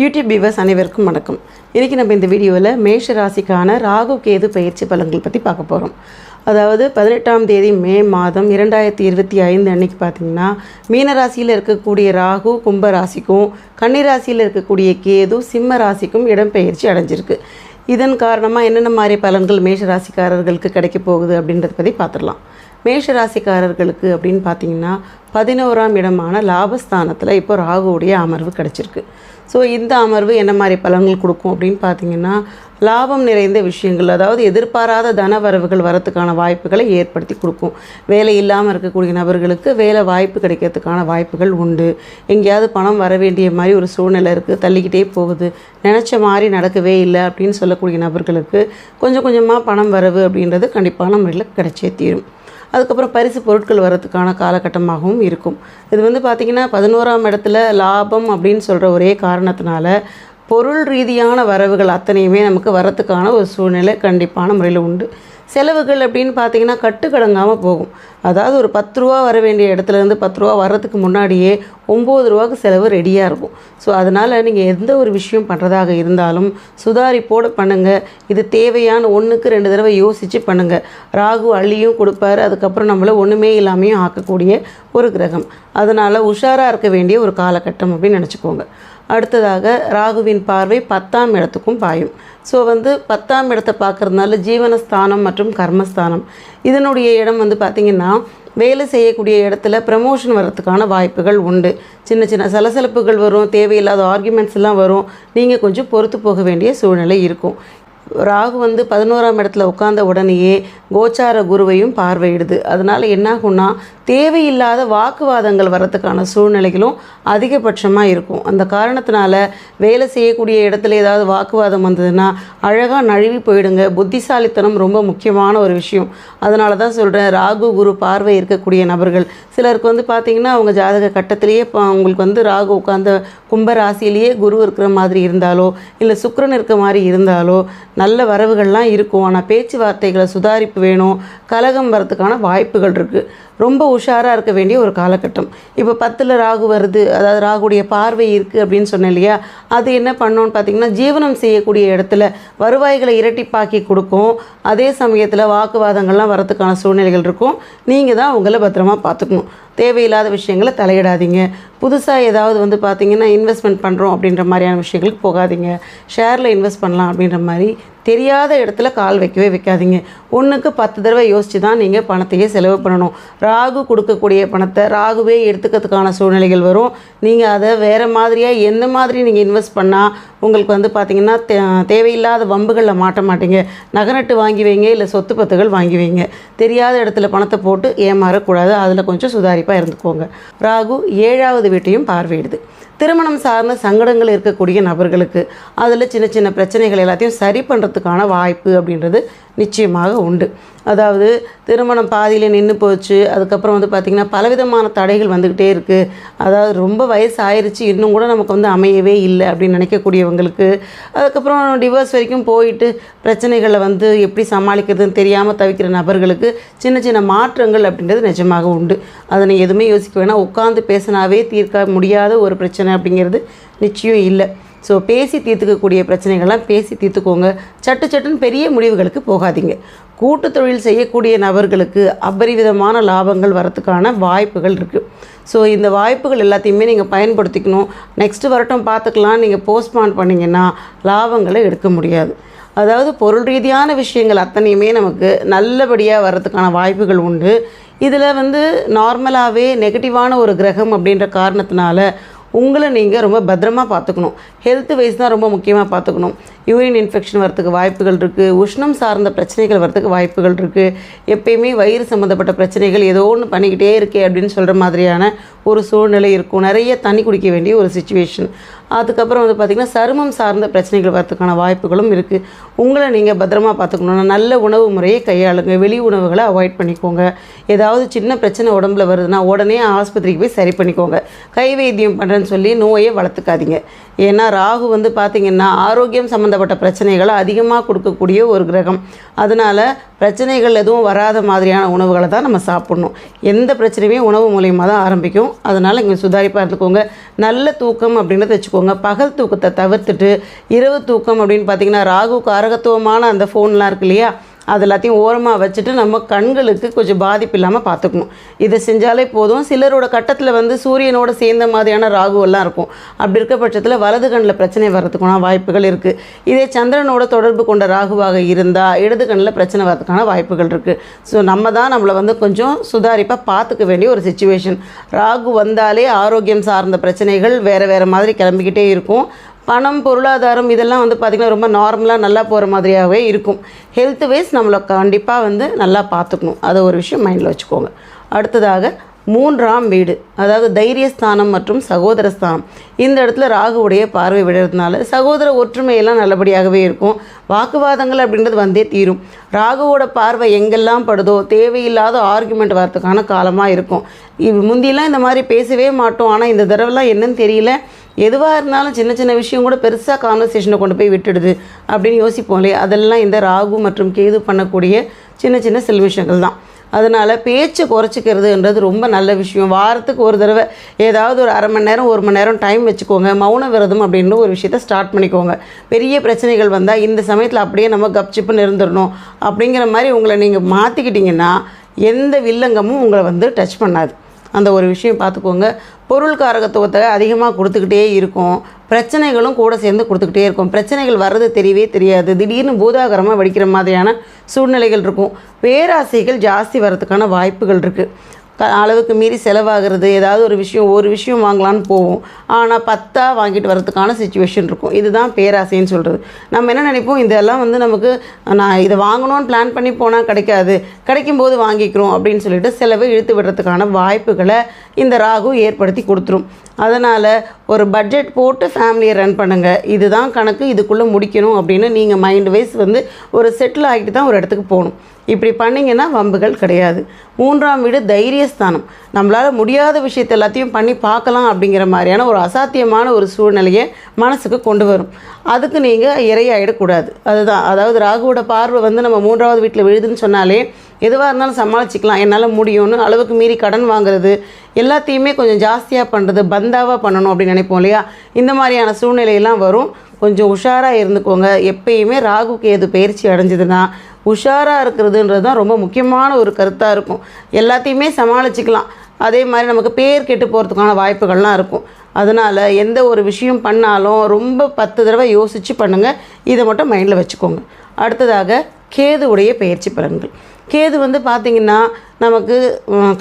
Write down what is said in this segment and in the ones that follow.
YouTube viewers அனைவருக்கும் வணக்கம். இன்றைக்கி நம்ம இந்த வீடியோவில் மேஷ ராசிக்கான ராகு கேது பயிற்சி பலன்கள் பற்றி பார்க்க போகிறோம் அதாவது பதினெட்டாம் தேதி மே மாதம் இரண்டாயிரத்தி இருபத்தி ஐந்து அன்னைக்கு பார்த்தீங்கன்னா மீன ராசியில் இருக்கக்கூடிய ராகு கும்ப ராசிக்கும் கன்னி ராசியில் இருக்கக்கூடிய கேது சிம்ம ராசிக்கும் இடம்பெயர்ச்சி அடைஞ்சிருக்கு. இதன் காரணமாக என்னென்ன மாதிரி பலன்கள் மேஷ ராசிக்காரர்களுக்கு கிடைக்க போகுது அப்படின்றத பற்றி பார்த்துடலாம் மேஷ ராசிக்காரர்களுக்கு அப்படின்னு பார்த்தீங்கன்னா பதினோராம் இடமான லாபஸ்தானத்தில் இப்போ ராகுவுடைய அமர்வு கிடச்சிருக்கு. ஸோ இந்த அமர்வு என்ன மாதிரி பலன்கள் கொடுக்கும் அப்படின்னு பார்த்தீங்கன்னா லாபம் நிறைந்த விஷயங்கள் அதாவது எதிர்பாராத தன வரவுகள் வரத்துக்கான வாய்ப்புகளை ஏற்படுத்தி கொடுக்கும். வேலை இல்லாமல் இருக்கக்கூடிய நபர்களுக்கு வேலை வாய்ப்பு கிடைக்கிறதுக்கான வாய்ப்புகள் உண்டு. எங்கேயாவது பணம் வர வேண்டிய மாதிரி ஒரு சூழ்நிலை இருக்குது தள்ளிக்கிட்டே போகுது நினச்ச மாதிரி நடக்கவே இல்லை அப்படின்னு சொல்லக்கூடிய நபர்களுக்கு கொஞ்சம் கொஞ்சமாக பணம் வரவு அப்படின்றது கண்டிப்பான முறையில் கிடைச்சே தீரும். அதுக்கப்புறம் பரிசு பொருட்கள் வரதுக்கான காலகட்டமாகவும் இருக்கும். இது வந்து பார்த்திங்கன்னா பதினோராம் இடத்துல லாபம் அப்படின்னு சொல்கிற ஒரே காரணத்தினால பொருள் ரீதியான வரவுகள் அத்தனையுமே நமக்கு வரத்துக்கான ஒரு சூழ்நிலை கண்டிப்பான முறையில் உண்டு. செலவுகள் அப்படின்னு பார்த்தீங்கன்னா கட்டுக்கடங்காமல் போகும். அதாவது ஒரு பத்து ரூபா வர வேண்டிய இடத்துலேருந்து பத்து ரூபா வர்றதுக்கு முன்னாடியே ஒம்பது ரூபாவுக்கு செலவு ரெடியாக இருக்கும். ஸோ அதனால் நீங்கள் எந்த ஒரு விஷயம் பண்ணுறதாக இருந்தாலும் சுதாரிப்போடு பண்ணுங்கள் இது தேவையான ஒன்றுக்கு ரெண்டு தடவை யோசித்து பண்ணுங்கள் ராகு அள்ளியும் கொடுப்பாரு. அதுக்கப்புறம் நம்மளை ஒன்றுமே இல்லாமையும் ஆக்கக்கூடிய ஒரு கிரகம். அதனால் உஷாராக இருக்க வேண்டிய ஒரு காலகட்டம் அப்படின்னு நினச்சிக்கோங்க. அடுத்ததாக ராகுவின் பார்வை பத்தாம் இடத்துக்கும் பாயும். ஸோ வந்து பத்தாம் இடத்தை பார்க்குறதுனால ஜீவனஸ்தானம் மற்றும் கர்மஸ்தானம். இதனுடைய இடம் வந்து பார்த்திங்கன்னா வேலை செய்யக்கூடிய இடத்துல ப்ரமோஷன் வர்றதுக்கான வாய்ப்புகள் உண்டு. சின்ன சின்ன சலசலப்புகள் வரும் தேவையில்லாத ஆர்குமெண்ட்ஸ் எல்லாம் வரும். நீங்கள் கொஞ்சம் பொறுத்து போக வேண்டிய சூழ்நிலை இருக்கும். ராகு வந்து பதினோராம் இடத்துல உட்கார்ந்த உடனேயே கோச்சார குருவையும் பார்வையிடுது. அதனால் என்னாகும்னா தேவையில்லாத வாக்குவாதங்கள் வரத்துக்கான சூழ்நிலைகளும் அதிகபட்சமாக இருக்கும். அந்த காரணத்தினால வேலை செய்யக்கூடிய இடத்துல ஏதாவது வாக்குவாதம் வந்ததுன்னா அழகாக நழுவி போயிடுங்க. புத்திசாலித்தனம் ரொம்ப முக்கியமான ஒரு விஷயம். அதனால தான் சொல்கிறேன் ராகு குரு பார்வை இருக்கக்கூடிய நபர்கள். சிலருக்கு வந்து பார்த்திங்கன்னா அவங்க ஜாதக கட்டத்திலேயே இப்போ அவங்களுக்கு வந்து ராகு உட்கார்ந்த கும்ப ராசியிலேயே குரு இருக்கிற மாதிரி இருந்தாலோ இல்லை சுக்கரன் இருக்க மாதிரி இருந்தாலோ நல்ல வரவுகள்லாம் இருக்கும். ஆனால் பேச்சுவார்த்தைகளை சுதாரிப்பு வேணும். கலகம் வரத்துக்கான வாய்ப்புகள் இருக்குது ரொம்ப உஷாராக இருக்க வேண்டிய ஒரு காலகட்டம். இப்போ பத்தில் ராகு வருது அதாவது ராகுடைய பார்வை இருக்குது அப்படின்னு சொன்னேன் இல்லையா? அது என்ன பண்ணோன்னு பார்த்தீங்கன்னா ஜீவனம் செய்யக்கூடிய இடத்துல வருவாய்களை இரட்டிப்பாக்கி கொடுக்கும். அதே சமயத்தில் வாக்குவாதங்கள்லாம் வரத்துக்கான சூழ்நிலைகள் இருக்கும். நீங்கள் தான் உங்களை பத்திரமா பார்த்துக்கணும் தேவையில்லாத விஷயங்களை தலையிடாதீங்க. புதுசாக ஏதாவது வந்து பார்த்தீங்கன்னா இன்வெஸ்ட்மெண்ட் பண்ணுறோம் அப்படின்ற மாதிரியான விஷயங்களுக்கு போகாதீங்க. ஷேரில் இன்வெஸ்ட் பண்ணலாம் அப்படின்ற மாதிரி தெரியாத இடத்துல கால் வைக்கவே வைக்காதீங்க. ஒன்றுக்கு பத்து தடவை யோசித்து தான் நீங்கள் பணத்தையே செலவு பண்ணணும். ராகு கொடுக்கக்கூடிய பணத்தை ராகுவே எடுத்துக்கிறதுக்கான சூழ்நிலைகள் வரும். நீங்கள் அதை வேறு மாதிரியாக எந்த மாதிரி நீங்கள் இன்வெஸ்ட் பண்ணால் உங்களுக்கு வந்து பார்த்திங்கன்னா தே தேவையில்லாத வம்புகளில் மாட்ட மாட்டீங்க. நகநட்டு வாங்கி வைங்க இல்லை சொத்து பத்துகள் வாங்கி வைங்க. தெரியாத இடத்துல பணத்தை போட்டு ஏமாறக்கூடாது. அதில் கொஞ்சம் சுதாரிப்பாக இருந்துக்கோங்க. ராகு ஏழாவது வீட்டையும் பார்வையிடுது. திருமணம் சார்ந்த சங்கடங்கள் இருக்கக்கூடிய நபர்களுக்கு அதில் சின்ன சின்ன பிரச்சனைகள் எல்லாத்தையும் சரி பண்ணுறதுக்கான வாய்ப்பு அப்படின்றது நிச்சயமாக உண்டு. அதாவது திருமணம் பாதியில் நின்று போச்சு அதுக்கப்புறம் வந்து பார்த்திங்கன்னா பலவிதமான தடைகள் வந்துக்கிட்டே இருக்குது அதாவது ரொம்ப வயசு ஆயிடுச்சு இன்னும் கூட நமக்கு வந்து அமையவே இல்லை அப்படின்னு நினைக்கக்கூடியவங்களுக்கு. அதுக்கப்புறம் டிவோர்ஸ் வரைக்கும் போயிட்டு பிரச்சனைகளை வந்து எப்படி சமாளிக்கிறதுன்னு தெரியாமல் தவிக்கிற நபர்களுக்கு சின்ன சின்ன மாற்றங்கள் அப்படின்றது நிஜமாக உண்டு. அதை நீங்கள் எதுவுமே யோசிக்க வேணாம். உட்காந்து பேசினாவே தீர்க்க முடியாத ஒரு பிரச்சனை அப்படிங்கிறது நிச்சயம் இல்லை. ஸோ பேசி தீர்த்துக்கக்கூடிய பிரச்சனைகள்லாம் பேசி தீர்த்துக்கோங்க. சட்டு சட்டுன்னு பெரிய முடிவுகளுக்கு போகாதீங்க. கூட்டு தொழில் செய்யக்கூடிய நபர்களுக்கு அபரிவிதமான லாபங்கள் வரத்துக்கான வாய்ப்புகள் இருக்குது ஸோ இந்த வாய்ப்புகள் எல்லாத்தையுமே நீங்கள் பயன்படுத்திக்கணும். நெக்ஸ்ட் வரட்டும் பார்த்துக்கலாம். நீங்கள் போஸ்ட்பான் பண்ணிங்கன்னா லாபங்களை எடுக்க முடியாது. அதாவது பொருள் ரீதியான விஷயங்கள் அத்தனையுமே நமக்கு நல்லபடியாக வர்றதுக்கான வாய்ப்புகள் உண்டு. இதில் வந்து நார்மலாகவே நெகட்டிவான ஒரு கிரகம் அப்படின்ற காரணத்தினால உங்களை நீங்கள் ரொம்ப பத்திரமாக பார்த்துக்கணும். ஹெல்த் வைஸ் தான் ரொம்ப முக்கியமாக பார்த்துக்கணும். யூரின் இன்ஃபெக்ஷன் வரத்துக்கு வாய்ப்புகள் இருக்குது உஷ்ணம் சார்ந்த பிரச்சனைகள் வரத்துக்கு வாய்ப்புகள் இருக்குது எப்பயுமே வயிறு சம்மந்தப்பட்ட பிரச்சனைகள் ஏதோ ஒன்று பண்ணிக்கிட்டே இருக்கே அப்படின்னு சொல்கிற மாதிரியான ஒரு சூழ்நிலை இருக்கும். நிறைய தண்ணி குடிக்க வேண்டிய ஒரு சுச்சுவேஷன் அதுக்கப்புறம் வந்து பார்த்திங்கன்னா சருமம் சார்ந்த பிரச்சனைகள் வரதுக்கான வாய்ப்புகளும் இருக்குது உங்களை நீங்கள் பத்திரமா பார்த்துக்கணுன்னா நல்ல உணவு முறையை கையாளுங்க. வெளி உணவுகளை அவாய்ட் பண்ணிக்கோங்க. ஏதாவது சின்ன பிரச்சனை உடம்புல வருதுன்னா உடனே ஆஸ்பத்திரிக்கு போய் சரி பண்ணிக்கோங்க. கை வைத்தியம் பண்ணுறேன்னு சொல்லி நோயை வளர்த்துக்காதீங்க. ஏன்னா ராகு வந்து பார்த்திங்கன்னா ஆரோக்கியம் சம்மந்தப்பட்ட பிரச்சனைகளை அதிகமாக கொடுக்கக்கூடிய ஒரு கிரகம். அதனால் பிரச்சனைகள் எதுவும் வராத மாதிரியான உணவுகளை தான் நம்ம சாப்பிட்ணும். எந்த பிரச்சனையுமே உணவு மூலியமாக தான் ஆரம்பிக்கும். அதனால் இங்கே சுதாரிப்பாக இருந்துக்கோங்க நல்ல தூக்கம் அப்படின்றத வச்சுக்கோங்க. பகல் தூக்கத்தை தவிர்த்துட்டு இரவு தூக்கம் அப்படின்னு பார்த்தீங்கன்னா ராகு காரகத்துவமான அந்த ஃபோன்லாம் இருக்கு இல்லையா? அது எல்லாத்தையும் ஓரமாக வச்சுட்டு நம்ம கண்களுக்கு கொஞ்சம் பாதிப்பு இல்லாமல் பார்த்துக்கணும். இதை செஞ்சாலே போதும். சிலரோட கட்டத்தில் வந்து சூரியனோட சேர்ந்த மாதிரியான ராகுவெல்லாம் இருக்கும். அப்படி இருக்க பட்சத்தில் வலது கண்ணில் பிரச்சனை வர்றதுக்கான வாய்ப்புகள் இருக்குது இதே சந்திரனோட தொடர்பு கொண்ட ராகுவாக இருந்தால் இடது கண்ணில் பிரச்சனை வர்றதுக்கான வாய்ப்புகள் இருக்குது ஸோ நம்ம தான் நம்மளை வந்து கொஞ்சம் சுதாரிப்பாக பார்த்துக்க வேண்டிய ஒரு சுச்சுவேஷன் ராகு வந்தாலே ஆரோக்கியம் சார்ந்த பிரச்சனைகள் வேறு வேறு மாதிரி கிளம்பிக்கிட்டே இருக்கும். பணம் பொருளாதாரம் இதெல்லாம் வந்து பார்த்திங்கன்னா ரொம்ப நார்மலாக நல்லா போகிற மாதிரியாகவே இருக்கும். ஹெல்த் வைஸ் நம்மளை கண்டிப்பாக வந்து நல்லா பார்த்துக்கணும் அதை ஒரு விஷயம் மைண்டில் வச்சுக்கோங்க. அடுத்ததாக மூன்றாம் வீடு. அதாவது தைரியஸ்தானம் மற்றும் சகோதர ஸ்தானம். இந்த இடத்துல ராகுவுடைய பார்வை விடுறதுனால சகோதர ஒற்றுமையெல்லாம் நல்லபடியாகவே இருக்கும். வாக்குவாதங்கள் அப்படின்றது வந்தே தீரும். ராகுவோட பார்வை எங்கெல்லாம் படுதோ தேவையில்லாத ஆர்குமெண்ட் வரத்துக்கான காலமாக இருக்கும். இது முந்தியெல்லாம் இந்த மாதிரி பேசவே மாட்டோம். ஆனால் இந்த தடவைலாம் என்னன்னு தெரியல. எதுவாக இருந்தாலும் சின்ன சின்ன விஷயம் கூட பெருசாக கான்வர்சேஷனை கொண்டு போய் விட்டுடுது அப்படின்னு யோசிப்போம் இல்லையா? அதெல்லாம் இந்த ராகு மற்றும் கேது பண்ணக்கூடிய சின்ன சின்ன சில விஷயங்கள் தான். அதனால் பேச்சை குறைச்சிக்கிறதுன்றது ரொம்ப நல்ல விஷயம். வாரத்துக்கு ஒரு தடவை ஏதாவது ஒரு அரை மணி நேரம் ஒரு மணி நேரம் டைம் வச்சுக்கோங்க. மௌன விரதம் அப்படின்ற ஒரு விஷயத்த ஸ்டார்ட் பண்ணிக்கோங்க. பெரிய பிரச்சனைகள் வந்தால் இந்த சமயத்தில் அப்படியே நம்ம கப்சிப்புன்னு இருந்துடணும் அப்படிங்கிற மாதிரி உங்களை நீங்கள் மாற்றிக்கிட்டிங்கன்னா எந்த வில்லங்கமும் உங்களை வந்து டச் பண்ணாது. அந்த ஒரு விஷயம் பார்த்துக்கோங்க. பொருள் காரகத்துவத்தை அதிகமாக கொடுத்துக்கிட்டே இருக்கும். பிரச்சனைகளும் கூட சேர்ந்து கொடுத்துக்கிட்டே இருக்கும். பிரச்சனைகள் வர்றது தெரியவே தெரியாது. திடீர்னு பூதாகரமாக வெடிக்கிற மாதிரியான சூழ்நிலைகள் இருக்கும். பேராசைகள் ஜாஸ்தி வர்றதுக்கான வாய்ப்புகள் இருக்குது அளவுக்கு மீறி செலவாகிறது. ஏதாவது ஒரு விஷயம் ஒரு விஷயம் வாங்கலான்னு போவோம். ஆனால் பத்தா வாங்கிட்டு வரதுக்கான சுச்சுவேஷன் இருக்கும். இதுதான் பேராசைன்னு சொல்கிறது நம்ம என்ன நினைப்போம்? இதெல்லாம் வந்து நமக்கு நான் இதை வாங்கணும்னு பிளான் பண்ணி போனால் கிடைக்காது. கிடைக்கும்போது வாங்கிக்கிறோம் அப்படின்னு சொல்லிட்டு செலவை இழுத்து விடுறதுக்கான வாய்ப்புகளை இந்த ராகு ஏற்படுத்தி கொடுத்துரும். அதனால் ஒரு பட்ஜெட் போட்டு ஃபேமிலியை ரன் பண்ணுங்கள் இதுதான் கணக்கு இதுக்குள்ளே முடிக்கணும் அப்படின்னு நீங்கள் மைண்ட் வைஸ் வந்து ஒரு செட்டில் ஆகிட்டு தான் ஒரு இடத்துக்கு போகணும். இப்படி பண்ணிங்கன்னா வம்புகள் கிடையாது. மூன்றாம் வீடு தைரியஸ்தானம். நம்மளால் முடியாத விஷயத்தை எல்லாத்தையும் பண்ணி பார்க்கலாம் அப்படிங்கிற மாதிரியான ஒரு அசாத்தியமான ஒரு சூழ்நிலையை மனசுக்கு கொண்டு வரும். அதுக்கு நீங்கள் இரையாயிடக்கூடாது. அதுதான். அதாவது ராகுவோட பார்வை வந்து நம்ம மூன்றாவது வீட்டில் விழுதுன்னு சொன்னாலே எதுவாக இருந்தாலும் சமாளிச்சிக்கலாம். என்னால் முடியும்னு அளவுக்கு மீறி கடன் வாங்குறது எல்லாத்தையுமே கொஞ்சம் ஜாஸ்தியாக பண்ணுறது பந்தாவாக பண்ணணும் அப்படின்னு நினைப்போம் இல்லையா? இந்த மாதிரியான சூழ்நிலையெல்லாம் வரும். கொஞ்சம் உஷாராக இருந்துக்கோங்க. எப்பயுமே ராகு கேது பயிற்சி அடைஞ்சதுன்னா உஷாராக இருக்கிறதுன்றது தான் ரொம்ப முக்கியமான ஒரு கருத்தாக இருக்கும். எல்லாத்தையுமே சமாளிச்சிக்கலாம். அதே மாதிரி நமக்கு பேர் கெட்டு போகிறதுக்கான வாய்ப்புகள்லாம் இருக்கும். அதனால் எந்த ஒரு விஷயம் பண்ணாலும் ரொம்ப பத்து தடவை யோசித்து பண்ணுங்கள் இதை மட்டும் மைண்டில் வச்சுக்கோங்க. அடுத்ததாக கேதுவுடைய பயிற்சி பலன்கள். கேது வந்து பார்த்திங்கன்னா நமக்கு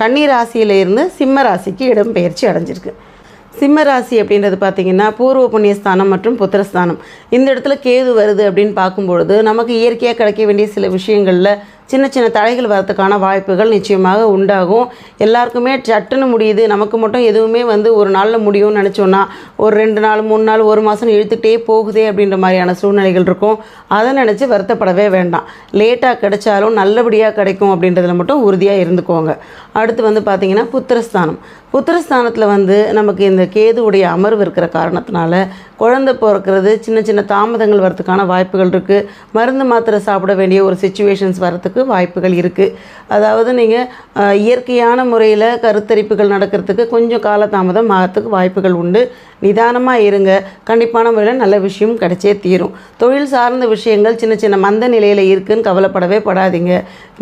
கன்னி ராசியில இருந்து சிம்ம ராசிக்கு இடம்பெயர்ச்சி அடைஞ்சிருக்கு. சிம்ம ராசி அப்படின்றது பார்த்திங்கன்னா பூர்வ புண்ணியஸ்தானம் மற்றும் புத்திரஸ்தானம். இந்த இடத்துல கேது வருது அப்படின்னு பார்க்கும்பொழுது நமக்கு இயற்கையாக கிடைக்க வேண்டிய சில விஷயங்களில் சின்ன சின்ன தடைகள் வரதுக்கான வாய்ப்புகள் நிச்சயமாக உண்டாகும். எல்லாருக்குமே சட்டுன்னு முடியுது. நமக்கு மட்டும் எதுவுமே வந்து ஒரு நாளில் முடியும்னு நினச்சோன்னா ஒரு ரெண்டு நாள் மூணு நாள் ஒரு மாதம் இழுத்துக்கிட்டே போகுதே அப்படின்ற மாதிரியான சூழ்நிலைகள் இருக்கும். அதை நினச்சி வருத்தப்படவே வேண்டாம். லேட்டாக கிடைச்சாலும் நல்லபடியாக கிடைக்கும் அப்படின்றதுல மட்டும் உறுதியாக இருந்துக்கோங்க. அடுத்து வந்து பார்த்திங்கன்னா புத்திரஸ்தானம். புத்திரஸ்தானத்தில் வந்து நமக்கு இந்த கேதுவுடைய அமர்வு இருக்கிற காரணத்தினால குழந்தை பிறக்கிறது சின்ன சின்ன தாமதங்கள் வரத்துக்கான வாய்ப்புகள் இருக்குது மருந்து மாத்திரை சாப்பிட வேண்டிய ஒரு சுச்சுவேஷன்ஸ் வரத்துக்கு வாய்ப்புகள் இருக்குது அதாவது நீங்கள் இயற்கையான முறையில் கருத்தரிப்புகள் நடக்கிறதுக்கு கொஞ்சம் காலதாமதம் ஆகிறதுக்கு வாய்ப்புகள் உண்டு. நிதானமாக இருங்க. கண்டிப்பான முறையில் நல்ல விஷயம் கிடைச்சே தீரும். தொழில் சார்ந்த விஷயங்கள் சின்ன சின்ன மந்த நிலையில் இருக்குதுன்னு கவலைப்படவே படாதீங்க.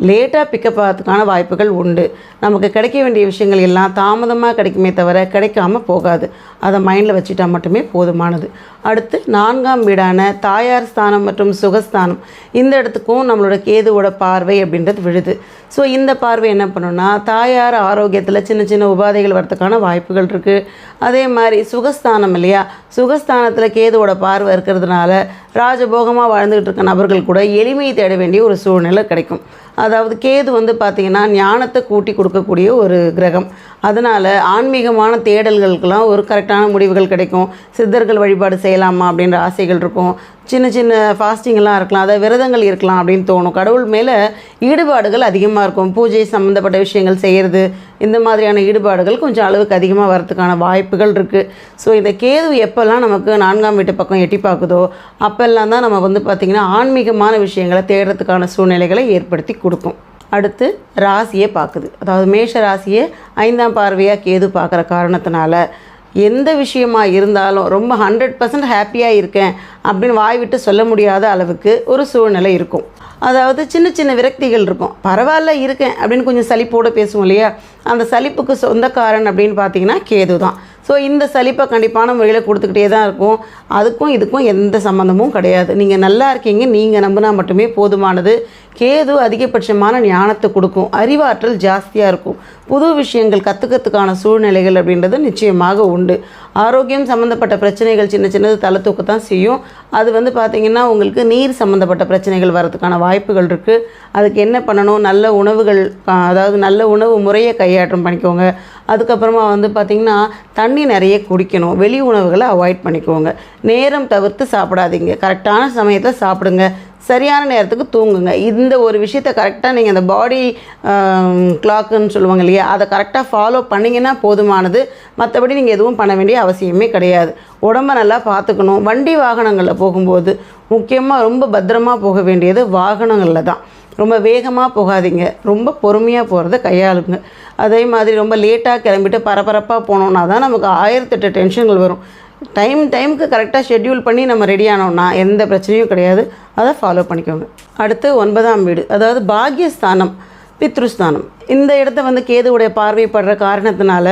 லேட்டாக பிக்கப் ஆகிறதுக்கான வாய்ப்புகள் உண்டு. நமக்கு கிடைக்க வேண்டிய விஷயங்கள் எல்லாம் தாமதமாக கிடைக்குமே தவிர கிடைக்காம போகாது. அதை மைண்டில் வச்சுட்டா மட்டுமே போதுமானது. அடுத்து நான்காம் வீடான தாயார் ஸ்தானம் மற்றும் சுகஸ்தானம். இந்த இடத்துக்கும் நம்மளோட கேதுவோட பார்வை அப்படின்றது விழுது. ஸோ இந்த பார்வை என்ன பண்ணுன்னா தாயார் ஆரோக்கியத்தில் சின்ன சின்ன உபாதைகள் வரதுக்கான வாய்ப்புகள் இருக்குது அதே மாதிரி சுகஸ்தானம் இல்லையா? சுகஸ்தானத்தில் கேதுவோட பார்வை இருக்கிறதுனால ராஜபோகமாக வாழ்ந்துக்கிட்டு இருக்க நபர்கள் கூட எளிமையை தேட வேண்டிய ஒரு சூழ்நிலை கிடைக்கும். அதாவது கேது வந்து பார்த்திங்கன்னா ஞானத்தை கூட்டி கொடுக்கக்கூடிய ஒரு கிரகம். அதனால் ஆன்மீகமான தேடல்களுக்கெல்லாம் ஒரு கரெக்டான முடிவுகள் கிடைக்கும். சித்தர்கள் வழிபாடு செய்யலாமா அப்படின்ற ஆசைகள் இருக்கும். சின்ன சின்ன ஃபாஸ்டிங்கெல்லாம் இருக்கலாம். அதாவது விரதங்கள் இருக்கலாம் அப்படின்னு தோணும். கடவுள் மேலே ஈடுபாடுகள் அதிகமாக இருக்கும். பூஜை சம்மந்தப்பட்ட விஷயங்கள் செய்கிறது இந்த மாதிரியான ஈடுபாடுகள் கொஞ்சம் அளவுக்கு அதிகமாக வரதுக்கான வாய்ப்புகள் இருக்குது ஸோ இந்த கேது எப்போல்லாம் நமக்கு நான்காம் வீட்டு பக்கம் எட்டி பார்க்குதோ அப்போல்லாம் தான் நம்ம வந்து பார்த்திங்கன்னா ஆன்மீகமான விஷயங்களை தேடுறதுக்கான சூழ்நிலைகளை ஏற்படுத்தி கொடுக்கும். அடுத்து ராசியை பார்க்குது. அதாவது மேஷ ராசியை ஐந்தாம் பார்வையாக கேது பார்க்குற காரணத்தினால எந்த விஷயமா இருந்தாலும் ரொம்ப ஹண்ட்ரட் பர்சன்ட் ஹாப்பியாக இருக்கேன் அப்படின்னு வாய் விட்டு சொல்ல முடியாத அளவுக்கு ஒரு சூழ்நிலை இருக்கும். அதாவது சின்ன சின்ன விரக்திகள் இருக்கும். பரவாயில்ல இருக்கேன் அப்படின்னு கொஞ்சம் சலிப்போடு பேசுவோம் இல்லையா? அந்த சலிப்புக்கு சொந்தக்காரன் அப்படின்னு பார்த்தீங்கன்னா கேது தான் ஸோ இந்த சலிப்பை கண்டிப்பான முறையில் கொடுத்துக்கிட்டே தான் இருக்கும். அதுக்கும் இதுக்கும் எந்த சம்மந்தமும் கிடையாது. நீங்கள் நல்லா இருக்கீங்க நீங்கள் நம்பினா மட்டுமே போதுமானது. கேது அதிகபட்சமான ஞானத்தை கொடுக்கும். அறிவாற்றல் ஜாஸ்தியாக இருக்கும். புது விஷயங்கள் கற்றுக்கிறதுக்கான சூழ்நிலைகள் அப்படின்றது நிச்சயமாக உண்டு. ஆரோக்கியம் சம்மந்தப்பட்ட பிரச்சனைகள் சின்ன சின்னது தலை தூக்க தான் செய்யும். அது வந்து பார்த்திங்கன்னா உங்களுக்கு நீர் சம்மந்தப்பட்ட பிரச்சனைகள் வரதுக்கான வாய்ப்புகள் இருக்குது அதுக்கு என்ன பண்ணணும்? நல்ல உணவுகள் அதாவது நல்ல உணவு முறையை கையாற்றம் பண்ணிக்கோங்க. அதுக்கப்புறமா வந்து பார்த்திங்கன்னா தண்ணி நிறைய குடிக்கணும். வெளி உணவுகளை அவாய்ட் பண்ணிக்கோங்க. நேரம் தவிர்த்து சாப்பிடாதீங்க. கரெக்டான சமயத்தில் சாப்பிடுங்க. சரியான நேரத்துக்கு தூங்குங்க. இந்த ஒரு விஷயத்தை கரெக்டாக நீங்கள் அந்த பாடி கிளாக்குன்னு சொல்லுவாங்க இல்லையா? அதை கரெக்டாக ஃபாலோ பண்ணிங்கன்னா போதுமானது. மற்றபடி நீங்கள் எதுவும் பண்ண வேண்டிய அவசியமே கிடையாது. உடம்ப நல்லா பார்த்துக்கணும். வண்டி வாகனங்களில் போகும்போது முக்கியமாக ரொம்ப பத்திரமா போக வேண்டியது வாகனங்களில் தான். ரொம்ப வேகமாக போகாதீங்க. ரொம்ப பொறுமையாக போகிறத கையாளுங்க. அதே மாதிரி ரொம்ப லேட்டாக கிளம்பிட்டு பரபரப்பாக போனோன்னா தான் நமக்கு ஆயிரத்தெட்டு டென்ஷன்கள் வரும். டைம் டைமுக்கு கரெக்டாக ஷெட்யூல் பண்ணி நம்ம ரெடி ஆனோம்னா எந்த பிரச்சனையும் கிடையாது. அதை ஃபாலோ பண்ணிக்கோங்க. அடுத்து ஒன்பதாம் வீடு. அதாவது பாக்யஸ்தானம் பித்ருஸ்தானம். இந்த இடத்த வந்து கேதுவுடைய பார்வைப்படுற காரணத்தினால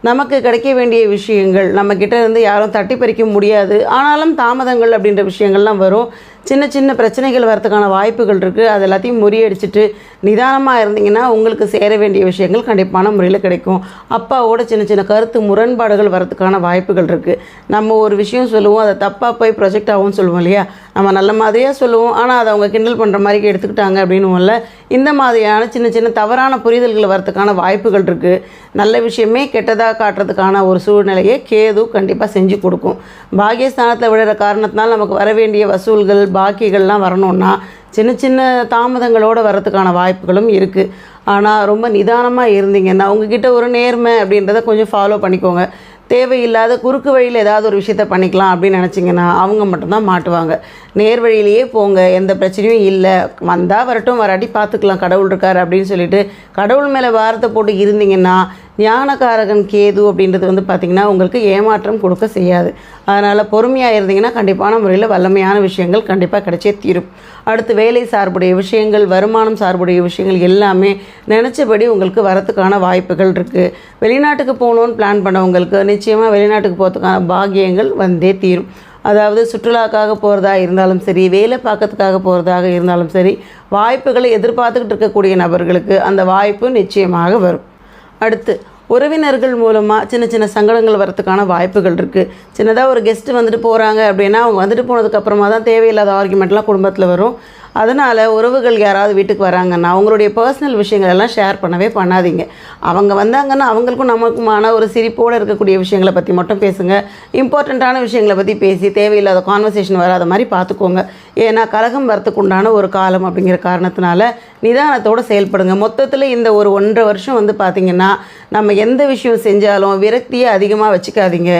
நமக்கு கிடைக்க வேண்டிய விஷயங்கள் நம்ம கிட்ட இருந்து யாரும் தட்டி பறிக்க முடியாது. ஆனாலும் தாமதங்கள் அப்படின்ற விஷயங்கள்லாம் வரும். சின்ன சின்ன பிரச்சனைகள் வரதுக்கான வாய்ப்புகள் இருக்குது அது எல்லாத்தையும் முறியடிச்சிட்டு நிதானமாக இருந்தீங்கன்னா உங்களுக்கு சேர வேண்டிய விஷயங்கள் கண்டிப்பான முறையில் கிடைக்கும். அப்பாவோட சின்ன சின்ன கருத்து முரண்பாடுகள் வரதுக்கான வாய்ப்புகள் இருக்குது நம்ம ஒரு விஷயம் சொல்லுவோம் அதை தப்பாக போய் ப்ரொஜெக்ட் ஆகும்னு சொல்லுவோம் இல்லையா? நம்ம நல்ல மாதிரியாக சொல்லுவோம். ஆனால் அதை அவங்க கிண்டல் பண்ணுற மாதிரி எடுத்துக்கிட்டாங்க அப்படின்னுவோம்ல இந்த மாதிரியான சின்ன சின்ன தவறான புரிதல்கள் வரதுக்கான வாய்ப்புகள் இருக்குது நல்ல விஷயமே கெட்டதாக காட்டுறதுக்கான ஒரு சூழ்நிலையை கேது கண்டிப்பாக செஞ்சு கொடுக்கும். பாகியஸ்தானத்தில் விடுற காரணத்தினால் நமக்கு வர வேண்டிய வசூல்கள் பாக்கிகள்லாம் வரணும்னா சின்ன சின்ன தாமதங்களோடு வரதுக்கான வாய்ப்புகளும் இருக்குது ஆனால் ரொம்ப நிதானமாக இருந்தீங்கன்னா உங்ககிட்ட ஒரு நேர்மை அப்படின்றத கொஞ்சம் ஃபாலோ பண்ணிக்கோங்க. தேவையில்லாத குறுக்கு வழியில் ஏதாவது ஒரு விஷயத்த பண்ணிக்கலாம் அப்படின்னு நினச்சிங்கன்னா அவங்க மட்டும்தான் மாட்டுவாங்க. நேர் வழியிலேயே போங்க எந்த பிரச்சனையும் இல்லை. வந்தால் வரட்டும் வராட்டி பார்த்துக்கலாம் கடவுள் இருக்கார் அப்படின்னு சொல்லிட்டு கடவுள் மேலே வாரத்தை போட்டு இருந்தீங்கன்னா ஞானகாரகன் கேது அப்படின்றது வந்து பார்த்திங்கன்னா உங்களுக்கு ஏமாற்றம் கொடுக்க செய்யாது. அதனால் பொறுமையாக இருந்தீங்கன்னா கண்டிப்பான முறையில் வல்லமையான விஷயங்கள் கண்டிப்பாக கிடைச்சே தீரும். அடுத்து வேலை சார்புடைய விஷயங்கள் வருமானம் சார்புடைய விஷயங்கள் எல்லாமே நினச்சபடி உங்களுக்கு வரத்துக்கான வாய்ப்புகள் இருக்குது வெளிநாட்டுக்கு போகணுன்னு பிளான் பண்ணவங்களுக்கு நிச்சயமாக வெளிநாட்டுக்கு போகிறதுக்கான பாக்கியங்கள் வந்தே தீரும். அதாவது சுற்றுலாக்காக போகிறதா இருந்தாலும் சரி வேலை பார்க்கறதுக்காக போகிறதாக இருந்தாலும் சரி வாய்ப்புகளை எதிர்பார்த்துக்கிட்டு இருக்கக்கூடிய நபர்களுக்கு அந்த வாய்ப்பு நிச்சயமாக வரும். அடுத்து உறவினர்கள் மூலமாக சின்ன சின்ன சங்கடங்கள் வரத்துக்கான வாய்ப்புகள் இருக்குது சின்னதாக ஒரு கெஸ்ட்டு வந்துட்டு போகிறாங்க அப்படின்னா அவங்க வந்துட்டு போனதுக்கப்புறமா தான் தேவையில்லாத ஆர்குமெண்ட்லாம் குடும்பத்தில் வரும். அதனால் உறவுகள் யாராவது வீட்டுக்கு வராங்கன்னா அவங்களுடைய பர்சனல் விஷயங்கள் எல்லாம் ஷேர் பண்ணவே பண்ணாதீங்க. அவங்க வந்தாங்கன்னா அவங்களுக்கும் நமக்குமான ஒரு சிரிப்போடு இருக்கக்கூடிய விஷயங்களை பற்றி மட்டும் பேசுங்க. இம்பார்ட்டண்ட்டான விஷயங்களை பற்றி பேசி தேவையில்லாத கான்வர்சேஷன் வராத மாதிரி பார்த்துக்கோங்க ஏன்னா கலகம் வரத்துக்கு உண்டான ஒரு காலம் அப்படிங்கிற காரணத்தினால நிதானத்தோடு செயல்படுங்க. மொத்தத்தில் இந்த ஒரு ஒன்றரை வருஷம் வந்து பார்த்திங்கன்னா நம்ம எந்த விஷயம் செஞ்சாலும் விரக்தியை அதிகமாக வச்சுக்காதீங்க.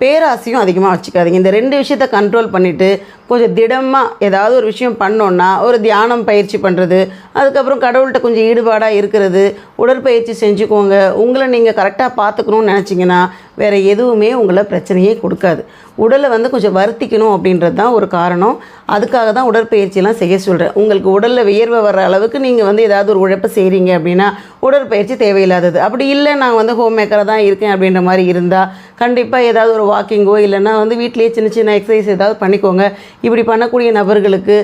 பேராசையும் அதிகமாக வச்சுக்காதீங்க. இந்த ரெண்டு விஷயத்த கண்ட்ரோல் பண்ணிவிட்டு கொஞ்சம் திடமாக ஏதாவது ஒரு விஷயம் பண்ணோன்னா ஒரு தியானம் பயிற்சி பண்ணுறது அதுக்கப்புறம் கடவுள்கிட்ட கொஞ்சம் ஈடுபாடாக இருக்கிறது உடற்பயிற்சி செஞ்சுக்கோங்க. உங்களை நீங்கள் கரெக்டாக பார்த்துக்கணும்னு நினச்சிங்கன்னா வேறு எதுவுமே உங்களை பிரச்சனையே கொடுக்காது. உடலை வந்து கொஞ்சம் வருத்திக்கணும் அப்படின்றது தான் ஒரு காரணம். அதுக்காக தான் உடற்பயிற்சியெல்லாம் செய்ய சொல்கிறேன் உங்களுக்கு உடலில் வியர்வை வர்ற அளவுக்கு நீங்கள் வந்து ஏதாவது ஒரு உழைப்பு செய்கிறீங்க அப்படின்னா உடற்பயிற்சி தேவையில்லாதது. அப்படி இல்லை நான் வந்து ஹோம் மேக்கராக தான் இருக்கேன் அப்படின்ற மாதிரி இருந்தால் கண்டிப்பாக ஏதாவது ஒரு வாக்கிங்கோ இல்லைன்னா வந்து வீட்டிலேயே சின்ன சின்ன எக்ஸசைஸ் ஏதாவது பண்ணிக்கோங்க. இப்படி பண்ணக்கூடிய நபர்களுக்கு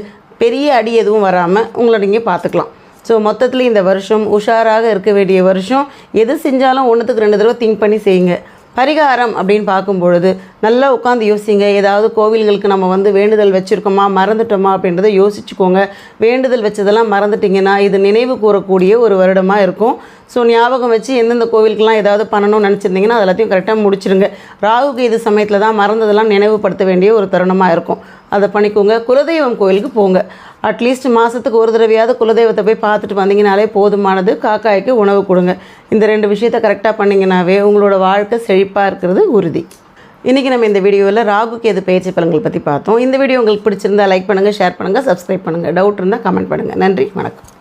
பெரிய அடி எதுவும் வராமல் உங்களை நீங்கள் பார்த்துக்கலாம். ஸோ மொத்தத்தில் இந்த வருஷம் உஷாராக இருக்க வேண்டிய வருஷம். எது செஞ்சாலும் ஒன்றுத்துக்கு ரெண்டு தடவை திங்க் பண்ணி செய்யுங்க. பரிகாரம் அப்படின்னு பார்க்கும் பொழுது நல்லா உட்காந்து யோசிங்க. ஏதாவது கோவில்களுக்கு நம்ம வந்து வேண்டுதல் வச்சுருக்கோமா மறந்துட்டோமா அப்படின்றத யோசிச்சுக்கோங்க. வேண்டுதல் வச்சதெல்லாம் மறந்துட்டிங்கன்னா இது நினைவு கூறக்கூடிய ஒரு வருடமாக இருக்கும். ஸோ ஞாபகம் வச்சு எந்தெந்த கோவிலுக்கெல்லாம் ஏதாவது பண்ணணும்னு நினச்சிருந்தீங்கன்னா அது எல்லாத்தையும் கரெக்டாக முடிச்சிருங்க. ராகு இது சமயத்தில் தான் மறந்ததெல்லாம் நினைவுபடுத்த வேண்டிய ஒரு தருணமாக இருக்கும். அதை பண்ணிக்கோங்க. குலதெய்வம் கோவிலுக்கு போங்க. அட்லீஸ்ட் மாதத்துக்கு ஒரு தடவையாவது குலதெய்வத்தை போய் பார்த்துட்டு வந்தீங்கனாலே போதுமானது. காக்காய்க்கு உணவு கொடுங்க. இந்த ரெண்டு விஷயத்தை கரெக்டாக பண்ணிங்கனாவே உங்களோட வாழ்க்கை செழிப்பாக இருக்கிறது உறுதி. இன்றைக்கி நம்ம இந்த வீடியோவில் ராகு கேது பயிற்சி பலன்கள் பற்றி பார்த்தோம். இந்த வீடியோ உங்களுக்கு பிடிச்சிருந்தா லைக் பண்ணுங்கள் ஷேர் பண்ணுங்கள் சப்ஸ்கிரைப் பண்ணுங்கள் டவுட் இருந்தால் கமெண்ட் பண்ணுங்கள் நன்றி. வணக்கம்.